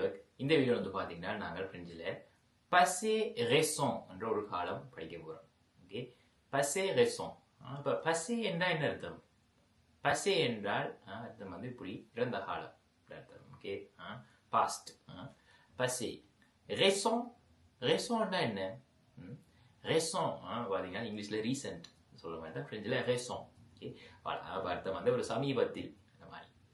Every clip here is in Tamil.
வீடியோ இந்த வீடியோ வந்து பார்த்தீங்கன்னா நாங்கள் பிரெஞ்சில் பசே ரெசோன் என்ற ஒரு காலம் படிக்க போகிறோம் ஓகே பசே ரெசோன் இப்போ பசே என்றால் என்ன அர்த்தம்? பசே என்றால் ஆ, அர்த்தம் வந்து இப்படி இறந்த காலம் அர்த்தம். ஓகே பாஸ்ட் பசே ரெசோன் ரெசோன்னா என்ன? ரெசோன் பார்த்தீங்கன்னா இங்கிலீஷில் ரீசெண்ட் சொல்ல மாதிரி தான் ஃப்ரெஞ்சில் ரெசோன் ஓகே அப்போ அர்த்தம் வந்து ஒரு சமீபத்தில்.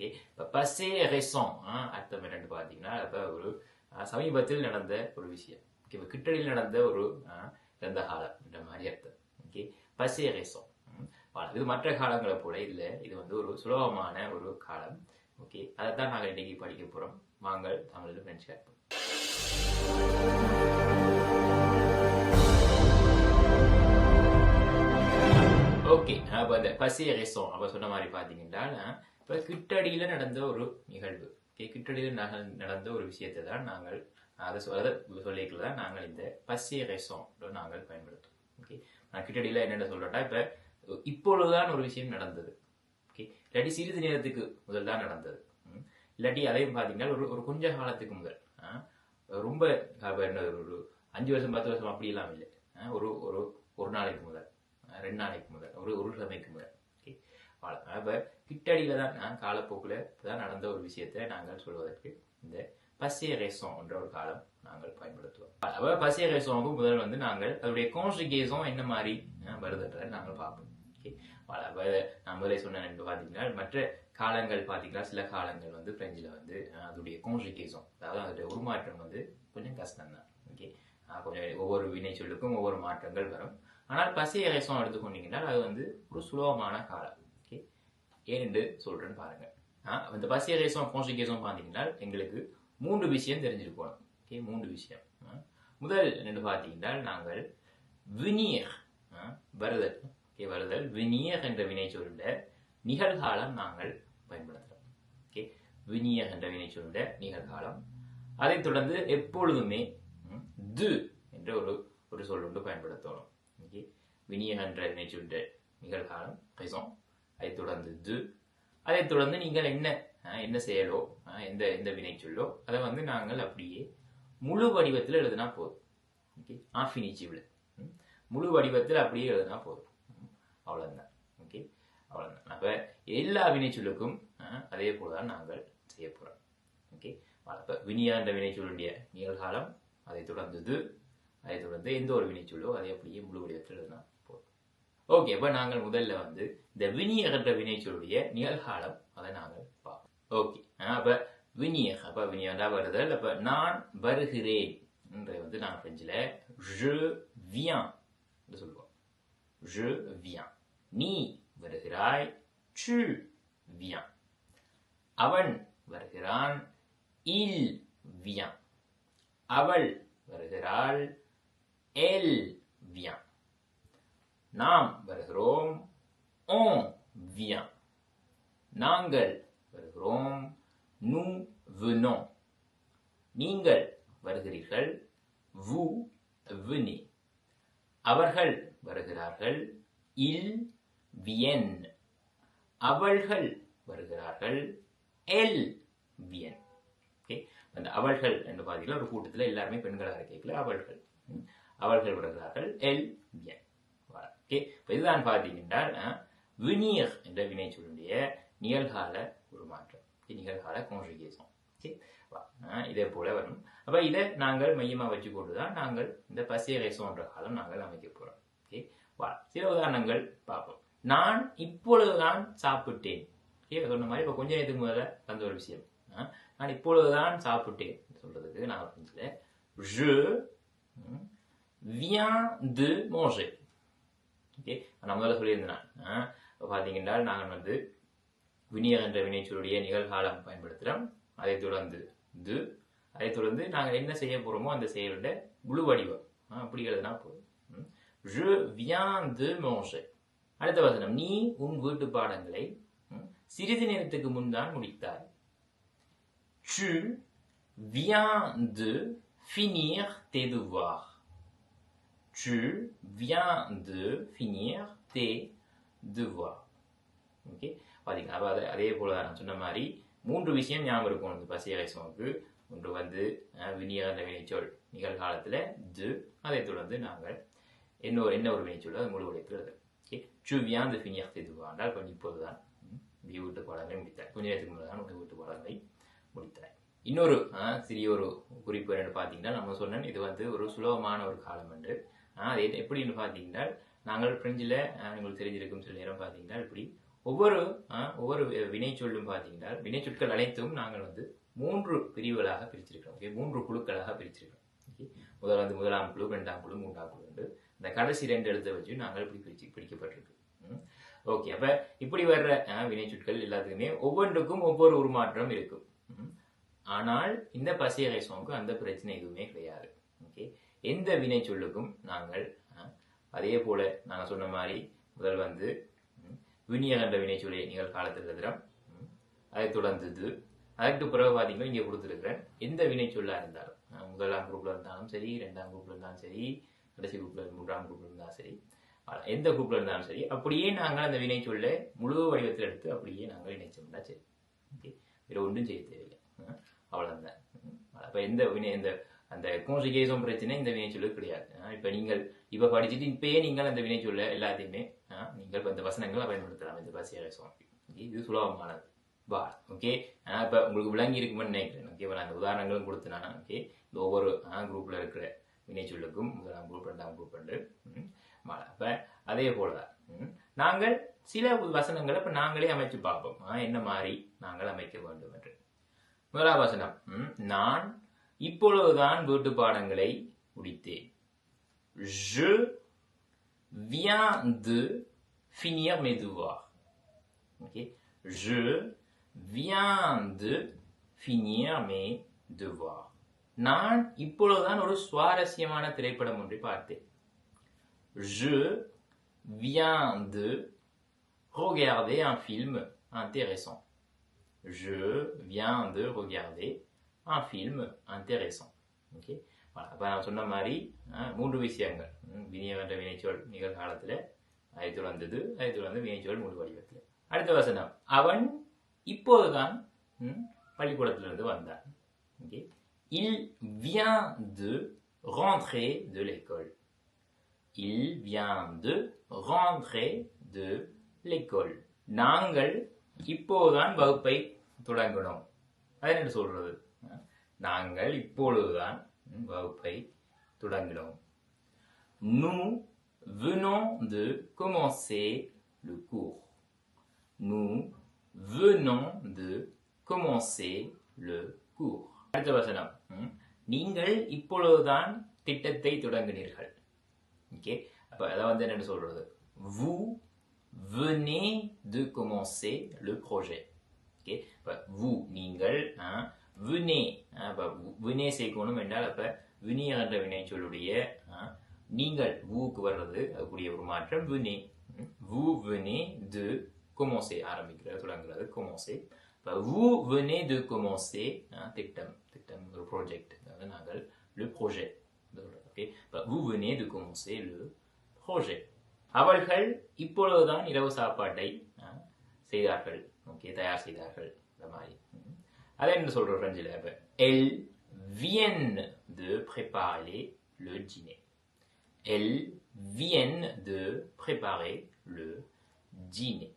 ஓகே. இப்போ பசே ரெசோம் அர்த்தம் என்னன்னு பார்த்தீங்கன்னா அப்போ ஒரு சமீபத்தில் நடந்த ஒரு விஷயம். ஓகே இப்போ கிட்டடியில் நடந்த ஒரு ஆ, இறந்த காலம் என்ற மாதிரி அர்த்தம். ஓகே பசே ரெசோம். இது மற்ற காலங்களை போல இல்லை இது வந்து ஒரு சுலபமான ஒரு காலம். ஓகே அதை தான் நாங்கள் இன்னைக்கு படிக்க போகிறோம் வாங்கள் தமிழில் ஃப்ரெண்ட்ஸ் கேட்போம் ஓகே அப்போ இந்த பசி ரெசோம் அப்போ சொன்ன மாதிரி பார்த்தீங்கன்னா இப்போ கிட்டடியில் நடந்த ஒரு நிகழ்வு. கிட்டடியில் நாங்கள் நடந்த ஒரு விஷயத்தை தான் நாங்கள் அதை சொ- அதை சொல்லிக்கல தான் நாங்கள் இந்த பசிய ரெசோம் நாங்கள் பயன்படுத்துவோம். ஓகே நான் கிட்டடியில் என்னென்ன சொல்கிறேன்னா இப்போ இப்பொழுதுதான் ஒரு விஷயம் நடந்தது. ஓகே இல்லாட்டி சிறிது நேரத்துக்கு முதல் தான் நடந்தது. இல்லாட்டி அதையும் பார்த்தீங்கன்னா ஒரு ஒரு கொஞ்ச காலத்துக்கு முதல் ஆ, ரொம்ப என்ன ஒரு அஞ்சு வருஷம் பத்து வருஷம் அப்படியெல்லாம் இல்லை. ஆ, ஒரு ஒரு ஒரு நாளைக்கு முதல் ரெண்டு நாளைக்கு முதல் ஒரு ஒரு சமைக்கு முதல். ஓகே அப்போ கிட்டடியில் தான் நான் காலப்போக்கில் தான் நடந்த ஒரு விஷயத்தை நாங்கள் சொல்வதற்கு இந்த பசிய ரேசம் என்ற ஒரு காலம் நாங்கள் பயன்படுத்துவோம். அப்போ பசிய ரேசோவுக்கு முதல் வந்து நாங்கள் அதனுடைய கான்ஜுகேஷன் என்ன மாதிரி வருதுன்றதை நாங்கள் பார்ப்போம். ஓகே நான் முதலே சொன்னேன் பார்த்தீங்கன்னா மற்ற காலங்கள் பார்த்தீங்கன்னா சில காலங்கள் வந்து பிரெஞ்சில் வந்து அதோடைய கான்ஜுகேஷன் அதாவது அதோடைய உருமாற்றம் வந்து கொஞ்சம் கஷ்டம் தான் ஓகே கொஞ்சம் ஒவ்வொரு வினை சொல்லுக்கும் ஒவ்வொரு மாற்றங்கள் வரும். ஆனால் பசி ரேசம் எடுத்துக்கொண்டீங்கன்னா அது வந்து ஒரு சுலபமான காலம். ஏனென்று சொல்றேன்னு பாருங்க. ஆ, இந்த பசிய ரேசம் கான்ஜுகேஷன் பார்த்தீங்கன்னா எங்களுக்கு மூன்று விஷயம் தெரிஞ்சிருக்கணும். ஓகே மூன்று விஷயம். முதல் என்று பார்த்தீங்கன்னா நாங்கள் வினியர் வருதல் ஓகே வருதல் வினியர் என்ற வினை சொல்ல நிகழ்காலம் நாங்கள் பயன்படுத்துகிறோம் ஓகே வினியர் என்ற வினை சொல்ல நிகழ்காலம். அதைத் தொடர்ந்து எப்பொழுதுமே து என்ற ஒரு ஒரு சொல் ஒன்று பயன்படுத்தணும். ஓகே வினியர் என்ற வினை சொல்ல நிகழ்காலம் ரைசம் அதைத் தொடர்ந்து து. அதைத் தொடர்ந்து நீங்கள் என்ன என்ன செயலோ எந்த எந்த வினை சொல்லோ அதை வந்து நாங்கள் அப்படியே முழு வடிவத்தில் எழுதினா போதும். ஓகே? ஆஃபினிச்சிவில் முழு வடிவத்தில் அப்படியே எழுதினா போதும். அவ்வளோதான் ஓகே? அவ்வளோதான் அப்போ எல்லா வினைச்சொல்லுக்கும் அதே போல தான் நாங்கள் செய்ய போகிறோம் ஓகே? அப்போ வினியா என்ற வினைச்சொல்லுடைய நிகழ்காலம் அதை தொடர்ந்தது அதை தொடர்ந்து எந்த ஒரு வினைச்சொல்லோ அதை அப்படியே முழு வடிவத்தில் எழுதினா ஓகே இப்போ நாங்கள் முதல்ல வந்து இந்த வினியர் என்ற வினைச்சொல்லுடைய நிகழ்காலம் அதை நாங்கள் பார்ப்போம். ஓகே அப்ப வினியர் அப்ப வினியர்டா வருதல் அப்ப நான் வருகிறேன் என்றதை வந்து நான் பிரெஞ்சில் je viens சொல்லுவோம். je viens. நீ வருகிறாய் tu viens. அவன் வருகிறான் il vient. அவள் வருகிறாள் elle vient. நாம் வருகிறோம் on vient நாங்கள் வருகிறோம் nous venons நீங்கள் வருகிறீர்கள் vous venez அவர்கள் வருகிறார்கள் இல் viennent அவள்கள் வருகிறார்கள் எல் வியன். ஓகே? அந்த அவள்கள் என்று பார்த்தீங்கன்னா ஒரு கூட்டத்தில் எல்லாருமே பெண்களாக கேட்கல அவள்கள். அவள்கள் வருகிறார்கள் எல் வியன். ஓகே இப்போ இதுதான் பார்த்தீங்கன்னா வினியர் என்ற வினைச்சொல்லுடைய நிகழ்கால உருமாற்றம் நிகழ்கால கான்ஜுகேஷன் ஓகே இதே போல வரும். அப்போ இதை நாங்கள் மையமாக வச்சு கொண்டு தான் நாங்கள் இந்த பசிய ரேசோன்ற காலம் நாங்கள் அமைக்க போகிறோம் ஓகே வா சில உதாரணங்கள் பார்ப்போம். நான் இப்பொழுதுதான் சாப்பிட்டேன். ஓகே சொன்ன மாதிரி இப்போ கொஞ்ச நேரத்துக்கு முதல்ல வந்த ஒரு விஷயம். ஆ, நான் இப்பொழுதுதான் சாப்பிட்டேன் சொல்றதுக்கு நான் புரிஞ்சல je ம், viens de manger. ஓகே? நான் முதல்ல சொல்லியிருந்தேன் பார்த்தீங்கன்னா நாங்கள் வந்து வினியர் என்ற வினைச்சொல்லுடைய நிகழ்காலம் பயன்படுத்துகிறோம் அதைத் தொடர்ந்து இது அதைத் தொடர்ந்து நாங்கள் என்ன செய்ய போகிறோமோ அந்த செயலோட முழு வடிவம். அப்படி எழுதினா போதும். je viens de manger. அடுத்த வசனம். நீ உன் வீட்டு பாடங்களை சிறிது நேரத்துக்கு முன் தான் முடித்தாய். Tu viens de finir tes devoirs. Tu viens de finir tes devoirs. Okay பாத்தீங்களா அப்ப அது அதே போல் நான் சொன்ன மாதிரி மூன்று விஷயம் ஞாபகம் இருக்கும் இந்த பசிய ரேசமுக்கு ஒன்று வந்து விநியோக வினைச்சொல் நிகழ்காலத்தில் து அதைத் தொடர்ந்து நாங்கள் என்ன ஒரு- என்ன ஒரு வினைச்சொல் அது முழு உடைத்து ஓகே டு வியான் த ஃபினியர் தெதுவாண்டால் கொஞ்சம் இப்போது தான் வி வீட்டு பாடங்களை முடித்தார் கொஞ்ச நேரத்துக்கு முன்னாடி தான் உங்கள் வீட்டு பாடங்களை முடித்தார் இன்னொரு சிறிய ஒரு குறிப்பு என்னென்னு பார்த்தீங்கன்னா நம்ம சொன்னேன் இது வந்து ஒரு சுலபமான ஒரு காலம் என்று அது எப்படின்னு பார்த்தீங்கன்னா நாங்கள் பிரெஞ்சில் உங்களுக்கு தெரிஞ்சிருக்கும் சில நேரம் பார்த்தீங்கன்னா இப்படி ஒவ்வொரு ஒவ்வொரு ஒவ்வொரு வினைச்சொல்லும் பார்த்தீங்கன்னா வினைச்சொற்கள் அனைத்தும் நாங்கள் வந்து மூன்று பிரிவுகளாக பிரிச்சிருக்கிறோம். ஓகே மூன்று குழுக்களாக பிரிச்சிருக்கிறோம். ஓகே முதல் வந்து முதலாம் குழு ரெண்டாம் குழு மூன்றாம் குழு உண்டு இந்த கடைசி ரெண்டு எழுத்தை வச்சு நாங்கள் இப்படி பிரிச்சு பிரிக்கப்பட்டிருக்கு. ஓகே அப்ப இப்படி வர்ற வினை வினைச்சொற்கள் எல்லாத்துக்குமே ஒவ்வொன்றுக்கும் ஒவ்வொரு உருமாற்றம் இருக்கும். ம். ஆனால் இந்த பசியலை சோங்கு அந்த பிரச்சனை எதுவுமே கிடையாது. ஓகே எந்த வினைச்சொல்லுக்கும் நாங்கள் அதே போல நாங்கள் சொன்ன மாதிரி முதல் வந்து ம், என்ற வினை வினைச்சொல்லை நிகழ்காலத்தில் எழுதுறோம் ம். அதைத் தொடர்ந்தது அதற்கு பிறகு பார்த்தீங்கன்னா இங்கே கொடுத்துருக்கிறேன். எந்த வினைச்சொல்லா இருந்தாலும் முதலாம் குரூப்பில் இருந்தாலும் சரி ரெண்டாம் குரூப்பில் இருந்தாலும் சரி கடைசி குரூப்பில் மூன்றாம் குரூப்பில் இருந்தாலும் சரி எந்த குரூப்பில் இருந்தாலும் சரி அப்படியே நாங்கள் அந்த வினைச்சொல்லை முழு வடிவத்தில் எடுத்து அப்படியே நாங்கள் இணைச்சோம்னா சரி. ஓகே. வேறு ஒன்றும் செய்ய தேவையில்லை. அவ்வளோதான் அப்போ எந்த வினை இந்த அந்த கோன்சிகேஷன் பிரச்சனை இந்த வினைச்சொல்லுக்கு கிடையாது. இப்போ நீங்கள் இப்போ படிச்சுட்டு இப்பயே நீங்கள் அந்த வினைச்சொல்ல எல்லாத்தையுமே நீங்கள் இந்த வசனங்களை பயன்படுத்தலாம். இந்த பசியரசம் இது சுலபமானது. பா ஓகே? இப்போ உங்களுக்கு விளங்கி இருக்குமென்னு நினைக்கிறேன். ஓகே நான் அந்த உதாரணங்களும் கொடுத்தேன்? ஓகே? இந்த ஒவ்வொரு குரூப்பில் இருக்கிற வினைச்சொல்லுக்கும் முதலாம் குரூப் ரெண்டாம் குரூப் ரெண்டு உண்டு அப்போ அதே போல தான் நாங்கள் சில வசனங்களை இப்போ நாங்களே அமைச்சு பார்ப்போம். ஆ, என்ன மாதிரி நாங்கள் அமைக்க வேண்டும் என்று. முதலாம் வசனம் ம். நான் இப்பொழுதுதான் வீட்டு பாடங்களை முடித்தேன் Je viens de finir mes devoirs. Ok? Je viens de finir mes devoirs. நான் இப்பொழுதுதான் ஒரு சுவாரஸ்யமான திரைப்படம் ஒன்றை பார்த்தேன் Je viens de regarder un film intéressant. Je viens de regarder un film intéressant. Okay அப்போ நான் சொன்ன மாதிரி மூன்று விஷயங்கள். ம், விநியோக என்ற வினைச்சொல் நிகழ்காலத்தில் அதை தொடர்ந்தது அதை தொடர்ந்து வினைச்சொல் முழு வடிவத்தில். அடுத்த வசனம். அவன் இப்போதுதான் ம், பள்ளிக்கூடத்திலிருந்து வந்தான். ஓகே இல் vient de rentrer de l'école. Il vient de rentrer de l'école. நாங்கள் இப்போதுதான் வகுப்பை தொடங்கினோம் அது என்ன சொல்றது? நாங்கள் இப்பொழுதுதான் ம், வகுப்பை தொடங்கினோம் nous venons de commencer le cours nous venons de commencer le cours அடுத்த வசனம் ம், நீங்கள் இப்பொழுதுதான் திட்டத்தை தொடங்கினீர்கள் ஓகே அப்ப அதான் வந்து என்னன்னு சொல்றது vous venez de commencer le projet okay அப்ப vous நீங்கள் ஆ, வினே ஆ, அப்ப சேர்க்கணும் என்றால் அப்ப வினிய என்ற வினைச்சொல்லுடைய நீங்கள் வூக்கு வர்றது அதுக்குரிய ஒரு மாற்றம் வினே. வூ வினே து de ஆரம்பிக்கிறது தொடங்குறது commencer வூ வினே து de திட்டம் திட்டம் ஒரு ப்ராஜெக்ட் அதாவது நாங்கள் லு ப்ரோஜெக்ட் ஓகே. இப்போ வு வினே து commencer le projet. அவர்கள் இப்பொழுதுதான் இரவு சாப்பாட்டை செய்தார்கள். ஓகே தயார் செய்தார்கள். அதை என்ன சொல்ற பிரெஞ்சில் அப்போ எல் viennent de préparer லு ஜினே எல் viennent de préparer லு ஜினே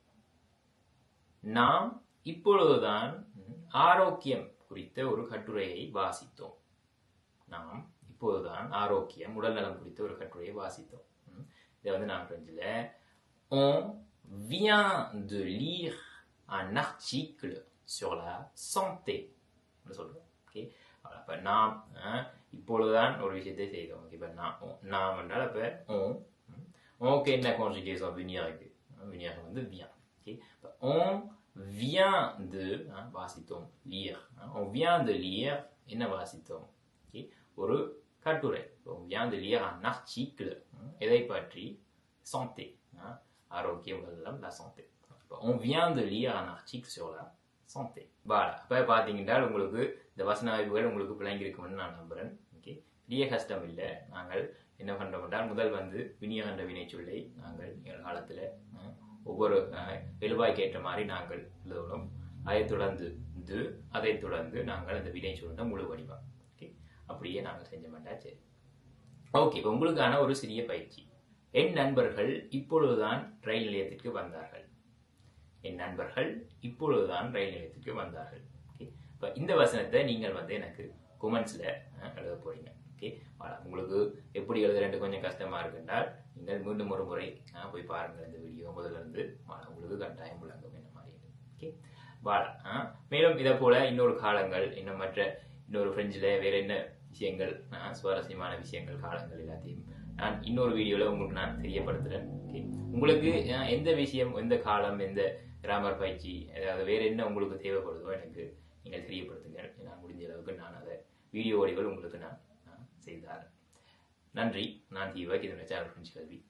நாம் இப்பொழுதுதான் ஆரோக்கியம் குறித்த ஒரு கட்டுரையை வாசித்தோம் நாம் இப்போதுதான் ஆரோக்கியம் உடல்நலம் குறித்த ஒரு கட்டுரையை வாசித்தோம் இதை வந்து நான் பிரெஞ்சில் on vient de lire un article sur la santé. அப்படி சொல்றோம் ஓகே அப்ப நாம் அஹ், இப்பொழுதுதான் ஒரு விஷயத்தை செய்தோம் ஓகே இப்ப நான் நாம் என்றால் அப்ப on ஓகே என்ன கான்ஜுகேஷன் வினியாருக்கு வினியாக வந்து vient okay on vient de அஹ், வாசித்தோம் lire ah, on vient de lire என்ன வாசித்தோம் ஓகே ஒரு கட்டுரை on vient de lire un article ம், எதை பற்றி santé hein, ஆரோக்கியம் உடல்நலம் la santé. அப்ப on vient de lire un article sur la something voilà. இப்போ பாத்தீங்கன்னா உங்களுக்கு இந்த வசன வாய்ப்புகள் உங்களுக்கு விளங்கியிருக்கும்னு நான் நம்புகிறேன் ஓகே பெரிய கஷ்டம் இல்லை. நாங்கள் என்ன பண்றோம் என்றால் முதல் வந்து விநியோகன்ற வினை சொல்லை நாங்கள் நிகழ்காலத்தில் ஒவ்வொரு அஹ், எழுவாய்க்கு ஏற்ற மாதிரி நாங்கள் எழுதணும் அதைத் தொடர்ந்து து அதைத் தொடர்ந்து நாங்கள் அந்த வினை முழு வடிவம். ஓகே அப்படியே நாங்கள் செஞ்ச மாட்டா சரி. ஓகே இப்போ உங்களுக்கான ஒரு சிறிய பயிற்சி. என் நண்பர்கள் இப்பொழுதுதான் ரயில் நிலையத்திற்கு வந்தார்கள். என் நண்பர்கள் இப்பொழுதுதான் ரயில் நிலையத்துக்கு வந்தார்கள். ஓகே இப்போ இந்த வசனத்தை நீங்கள் வந்து எனக்கு கொமெண்ட்ஸில் எழுத போறீங்க. ஓகே உங்களுக்கு எப்படி எழுதுறது கொஞ்சம் கஷ்டமாக இருக்குன்றால் நீங்கள் மீண்டும் ஒரு முறை போய் பாருங்கள் இந்த வீடியோ முதல்ல இருந்து உங்களுக்கு கட்டாயம் விளங்கும் என்ன மாதிரி ஓகே வாழ மேலும் இதை போல இன்னொரு காலங்கள் இன்னும் மற்ற இன்னொரு ஃப்ரெஞ்சில் வேற என்ன விஷயங்கள் சுவாரஸ்யமான விஷயங்கள் காலங்கள் எல்லாத்தையும் நான் இன்னொரு வீடியோவில் உங்களுக்கு நான் தெரியப்படுத்துகிறேன் ஓகே உங்களுக்கு எந்த விஷயம் எந்த காலம் எந்த கிராமர் பயிற்சி அதாவது வேற என்ன உங்களுக்கு தேவைப்படுதோ எனக்கு நீங்கள் தெரியப்படுத்துங்க நான் முடிஞ்ச அளவுக்கு நான் அதை வீடியோ வடிவில் உங்களுக்கு நான் செய்தார். நன்றி. நான் தீபக் இதனுடைய சேனல் கல்வி.